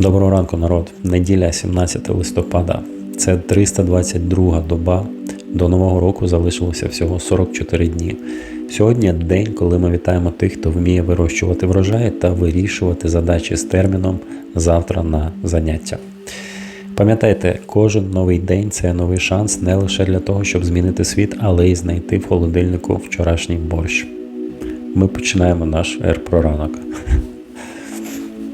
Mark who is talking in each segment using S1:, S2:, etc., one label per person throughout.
S1: Доброго ранку, народ. Неділя 17 листопада. Це 322 доба. До нового року залишилося всього 44 дні. Сьогодні день, коли ми вітаємо тих, хто вміє вирощувати врожай та вирішувати задачі з терміном завтра на заняття. Пам'ятайте, кожен новий день це новий шанс не лише для того, щоб змінити світ, але й знайти в холодильнику вчорашній борщ. Ми починаємо наш ер про ранок.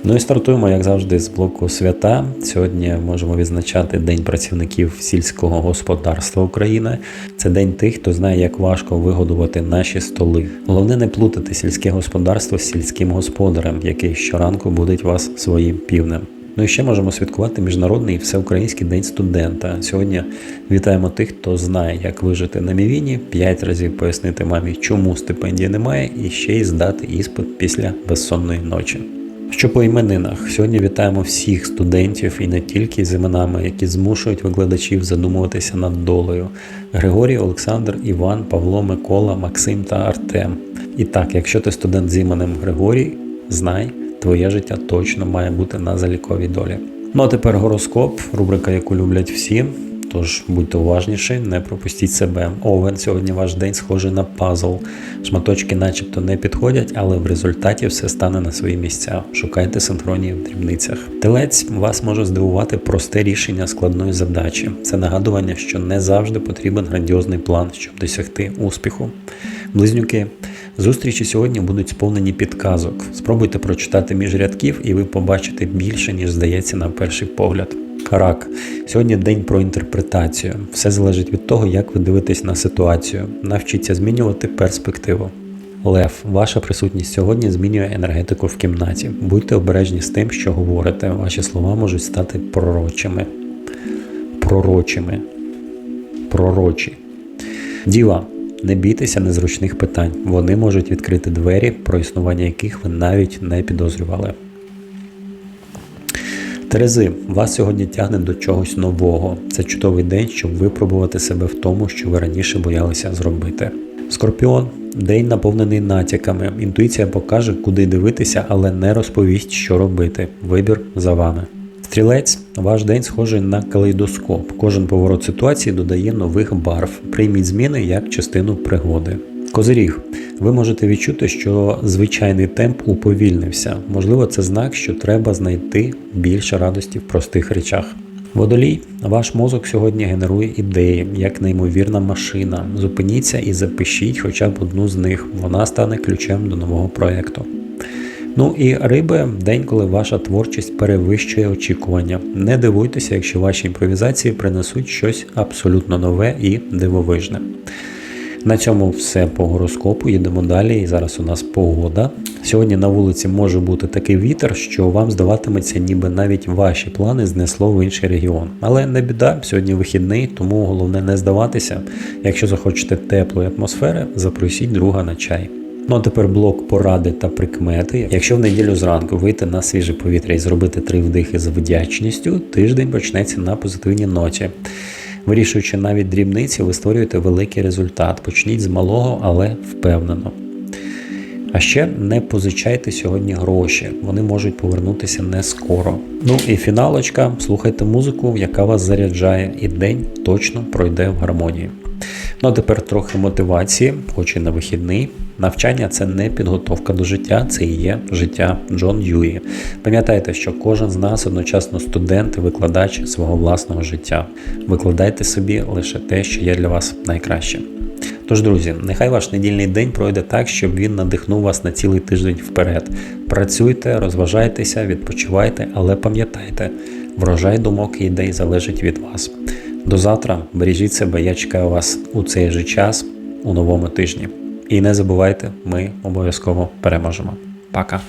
S1: Ну і стартуємо, як завжди, з блоку свята. Сьогодні можемо відзначати День працівників сільського господарства України. Це день тих, хто знає, як важко вигодувати наші столи. Головне не плутати сільське господарство з сільським господарем, який щоранку будить вас своїм півнем. Ну і ще можемо святкувати Міжнародний всеукраїнський день студента. Сьогодні вітаємо тих, хто знає, як вижити на мівіні, п'ять разів пояснити мамі, чому стипендії немає, і ще й здати іспит після безсонної ночі. Що по іменинах? Сьогодні вітаємо всіх студентів і не тільки з іменами, які змушують викладачів задумуватися над долею: Григорій, Олександр, Іван, Павло, Микола, Максим та Артем. І так, якщо ти студент з іменем Григорій, знай, твоє життя точно має бути на заліковій долі. Ну а тепер гороскоп, рубрика, яку люблять всі. Тож будьте уважніші, не пропустіть себе. Овен сьогодні ваш день схожий на пазл. Шматочки, начебто, не підходять, але в результаті все стане на свої місця. Шукайте синхронії в дрібницях. Телець вас може здивувати просте рішення складної задачі. Це нагадування, що не завжди потрібен грандіозний план, щоб досягти успіху. Близнюки. Зустрічі сьогодні будуть сповнені підказок. Спробуйте прочитати між рядків, і ви побачите більше, ніж здається на перший погляд. Рак. Сьогодні день про інтерпретацію. Все залежить від того, як ви дивитесь на ситуацію. Навчіться змінювати перспективу. Лев, ваша присутність сьогодні змінює енергетику в кімнаті. Будьте обережні з тим, що говорите. Ваші слова можуть стати пророчими. Пророчими. Пророчі. Діва. Не бійтеся незручних питань. Вони можуть відкрити двері, про існування яких ви навіть не підозрювали. Терези, вас сьогодні тягне до чогось нового. Це чудовий день, щоб випробувати себе в тому, що ви раніше боялися зробити. Скорпіон день наповнений натяками. Інтуїція покаже, куди дивитися, але не розповість, що робити. Вибір за вами. Стрілець, ваш день схожий на калейдоскоп. Кожен поворот ситуації додає нових барв. Прийміть зміни як частину пригоди. Козиріг, ви можете відчути, що звичайний темп уповільнився. Можливо, це знак, що треба знайти більше радості в простих речах. Водолій, ваш мозок сьогодні генерує ідеї, як неймовірна машина. Зупиніться і запишіть хоча б одну з них. Вона стане ключем до нового проєкту. Ну і риби, день, коли ваша творчість перевищує очікування. Не дивуйтеся, якщо ваші імпровізації принесуть щось абсолютно нове і дивовижне. На цьому все по гороскопу. Їдемо далі. І зараз у нас погода. Сьогодні на вулиці може бути такий вітер, що вам здаватиметься, ніби навіть ваші плани знесло в інший регіон. Але не біда, сьогодні вихідний, тому головне не здаватися. Якщо захочете теплої атмосфери, запросіть друга на чай. Ну а тепер блок поради та прикмети. Якщо в неділю зранку вийти на свіже повітря і зробити три вдихи з вдячністю, тиждень почнеться на позитивній ноті. Вирішуючи навіть дрібниці, ви створюєте великий результат. Почніть з малого, але впевнено. А ще не позичайте сьогодні гроші, вони можуть повернутися не скоро. Ну і фіналочка, слухайте музику, яка вас заряджає, і день точно пройде в гармонії. Ну а тепер трохи мотивації, хоч і на вихідний. Навчання це не підготовка до життя, це і є життя Джон Юї. Пам'ятайте, що кожен з нас одночасно студент і викладач свого власного життя. Викладайте собі лише те, що є для вас найкраще. Тож, друзі, нехай ваш недільний день пройде так, щоб він надихнув вас на цілий тиждень вперед. Працюйте, розважайтеся, відпочивайте, але пам'ятайте, врожай думок і ідей залежить від вас. До завтра, бережіть себе, я чекаю вас у цей же час у новому тижні. І не забувайте, ми обов'язково переможемо. Пока!